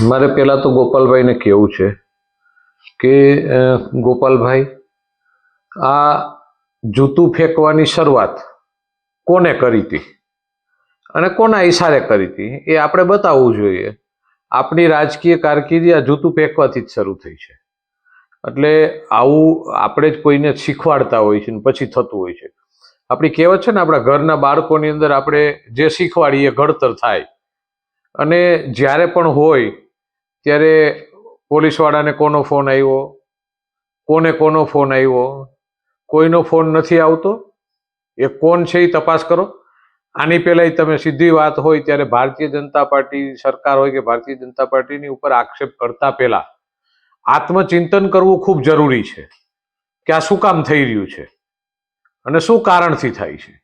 મારે પહેલાં તો ગોપાલભાઈને કહેવું છે કે ગોપાલભાઈ, આ જૂતું ફેંકવાની શરૂઆત કોને કરી હતી? અને કોના ઈશારે કરી હતી? એ આપણે બતાવવું જોઈએ. આપણી રાજકીય કારકિર્દી આ જૂતું ફેંકવાથી જ શરૂ થઈ છે. એટલે આવું આપણે જ કોઈને શીખવાડતા હોય છે ને પછી થતું હોય છે. આપણી કહેવત છે ને, આપણા ઘરના બાળકોની અંદર આપણે જે શીખવાડીએ, ઘડતર થાય. અને જ્યારે પણ હોય ત્યારે પોલીસવાળાને કોનો ફોન આવ્યો? કોને કોનો ફોન આવ્યો? કોઈનો ફોન નથી આવતો? એ કોણ છે એ તપાસ કરો. આની પહેલાંય તમે સીધી વાત હોય ત્યારે ભારતીય જનતા પાર્ટી સરકાર હોય કે ભારતીય જનતા પાર્ટીની ઉપર આક્ષેપ કરતા પહેલા આત્મચિંતન કરવું ખૂબ જરૂરી છે. કે આ શું કામ થઈ રહ્યું છે? અને શું કારણથી થાય છે?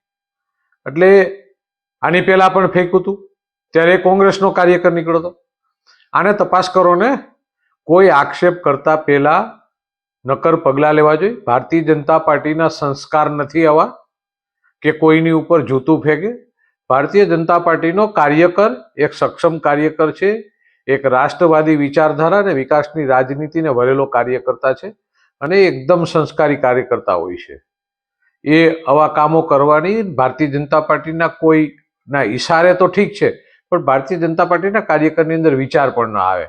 એટલે આની પહેલાં પણ ફેંક્યું હતું ત્યારે કોંગ્રેસનો કાર્યકર નીકળ્યો હતો. આને તપાસ કરો ને. કોઈ આક્ષેપ કરતા પહેલા નક્કર પગલાં લેવા જોઈએ. ભારતીય જનતા પાર્ટીના સંસ્કાર નથી આવા કે કોઈની ઉપર જૂતું ફેંકે. ભારતીય જનતા પાર્ટીનો કાર્યકર એક સક્ષમ કાર્યકર છે, એક રાષ્ટ્રવાદી વિચારધારા અને વિકાસની રાજનીતિને વરેલો કાર્યકર્તા છે અને એકદમ સંસ્કારી કાર્યકર્તા હોય છે. એ આવા કામો કરવાની ભારતીય જનતા પાર્ટીના કોઈના ઈશારે તો ઠીક છે પણ ભારતીય જનતા પાર્ટીના કાર્યકરની અંદર વિચાર પણ ના આવે.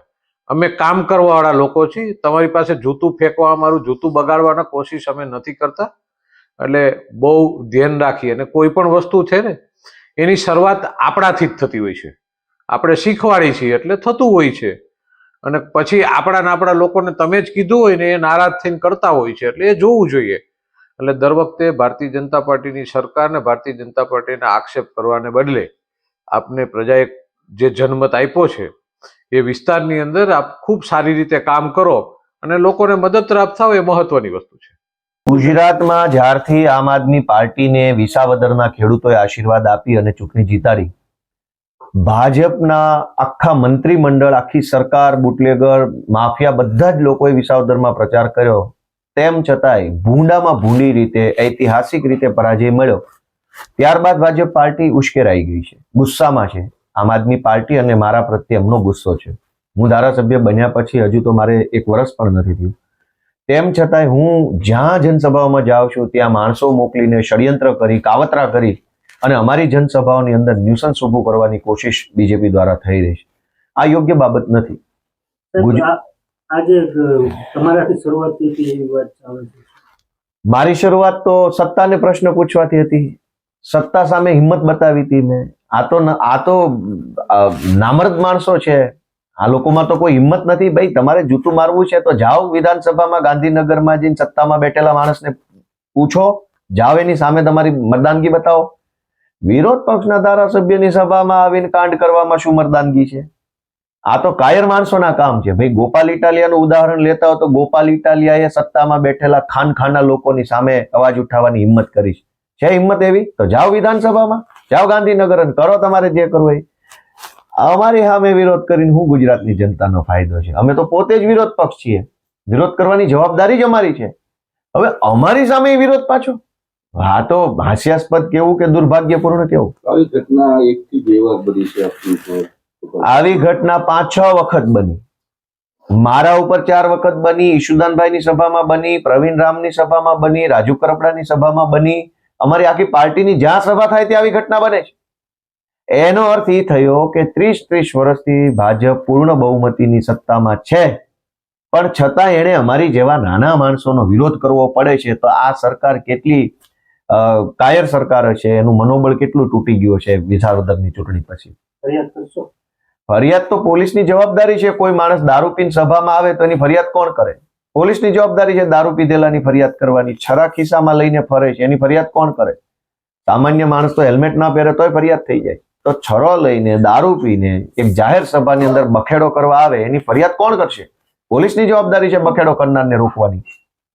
અમે કામ કરવાવાળા લોકો છીએ. તમારી પાસે જૂતું ફેંકવા, અમારું જૂતું બગાડવાના કોશિશ અમે નથી કરતા. એટલે બહુ ધ્યાન રાખી અને કોઈ પણ વસ્તુ છે ને, એની શરૂઆત આપણાથી જ થતી હોય છે. આપણે શીખવાડી છીએ એટલે થતું હોય છે. અને પછી આપણા આપણા લોકોને તમે જ કીધું હોય ને એ નારાજ થઈને કરતા હોય છે. એટલે એ જોવું જોઈએ. એટલે દર વખતે ભારતીય જનતા પાર્ટીની સરકારને ભારતીય જનતા પાર્ટીને આક્ષેપ કરવાને બદલે આપને પ્રજાએ જે જનમત આપ્યો છે, એ વિસ્તારની અંદર આપ ખૂબ સારી રીતે કામ કરો અને લોકોને મદદ મદદરૂપ હોય એ મહત્વની વસ્તુ છે. ગુજરાતમાં જ્યારથી આમ આદમી પાર્ટીને વિસાવદરના ખેડૂતોએ આશીર્વાદ આપી અને ચૂંટણી જીતાડી, ભાજપના આખા મંત્રીમંડળ, આખી સરકાર, બુટલેગર, માફિયા બધા જ લોકોએ વિસાવદરમાં પ્રચાર કર્યો. તેમ છતાંય ભૂંડામાં ભૂંડી રીતે, ઐતિહાસિક રીતે પરાજય મળ્યો. ત્યારબાદ ભાજપ પાર્ટી ઉશ્કેરાઈ ગઈ છે. ગુસ્સામાં છે. આમ આદમી પાર્ટી અને મારા પ્રત્યે એમનો ગુસ્સો છે. હું ધારાસભ્ય બન્યા પછી હજુ તો મારે એક વર્ષ પણ નથી થયું. તેમ છતાંય હું જ્યાં જનસભાઓમાં જાઉં છું ત્યાં માણસો મોકલીને ષડયંત્ર કરી કાવતરા કરી અને અમારી જનસભાઓની અંદર ન્યુસન્સ ઊભું કરવાની કોશિશ બીજેપી દ્વારા થઈ રહી છે. આ યોગ્ય બાબત નથી. આજે તમારાથી શરૂઆત મારી શરૂઆત તો સત્તાને પ્રશ્ન પૂછવાથી હતી. સત્તા સામે હિંમત બતાવી હતી મેં. આ તો આ તો નામર્દ માણસો છે. આ લોકોમાં તો કોઈ હિંમત નથી. ભાઈ, તમારે જૂતું મારવું છે તો જાઓ વિધાનસભામાં, ગાંધીનગરમાં જઈને સત્તામાં બેઠેલા માણસને પૂછો. જાઓ એની સામે તમારી મતદાનગી બતાવો. વિરોધ પક્ષના ધારાસભ્યની સભામાં આવીને કાંડ કરવામાં શું મરદાનગી છે? આ તો કાયર માણસોના કામ છે. ભાઈ, ગોપાલ ઇટાલિયાનું ઉદાહરણ લેતા હો તો ગોપાલ ઇટાલિયાએ સત્તામાં બેઠેલા ખાન ખાના લોકોની સામે અવાજ ઉઠાવવાની હિંમત કરી છે. છે હિંમત એવી? તો જાઓ વિધાનસભામાં. જાઓ ગાંધીનગર અને કરો તમારે જે કરવું એ અમારી સામે વિરોધ કરીને હું ગુજરાતની જનતાનો ફાયદો છે. અમે તો પોતે જ વિરોધ પક્ષ છીએ. વિરોધ કરવાની જવાબદારી જ અમારી છે. હવે અમારી સામે વિરોધ પાછો? હા તો હાસ્યાસ્પદ કેવું કે દુર્ભાગ્યપૂર્ણ કેવું? આવી ઘટના એક થી બે વાર બની છે આવી ઘટના પાંચ છ વખત બની. મારા ઉપર ચાર વખત બની ઈશુદાનભાઈની સભામાં બની પ્રવીણ રામની સભામાં બની રાજુ કરપડાની સભામાં બની અમારી આખી પાર્ટીની જ્યાં સભા થાય ત્યાં આવી ઘટના બને છે. એનો અર્થ એ થયો કે ત્રીસ ત્રીસ વર્ષથી ભાજપ પૂર્ણ બહુમતીની સત્તામાં છે. પણ છતાં એણે અમારી જેવા નાના માણસોનો વિરોધ કરવો પડે છે તો આ સરકાર કેટલી કાયર સરકાર છે એનું મનોબળ કેટલું તૂટી ગયું છે વિસાવદરની ચૂંટણી પછી? ફરિયાદ કરશો? ફરિયાદ તો પોલીસની જવાબદારી છે. કોઈ માણસ દારૂ પીને સભામાં આવે તો એની ફરિયાદ કોણ કરે? પોલીસની જવાબદારી છે દારૂ પીધેલાની ફરિયાદ કરવાની. છરા ખિસ્સામાં લઈને ફરે છે. એની ફરિયાદ કોણ કરે? સામાન્ય માણસ તો હેલ્મેટ ના પહેરે તોય ફરિયાદ થઈ જાય. તો છરો લઈને દારૂ પીને એક જાહેર સભાની અંદર બખેડો કરવા આવે, એની ફરિયાદ કોણ કરશે? પોલીસની જવાબદારી છે બખેડો કરનારને રોકવાની.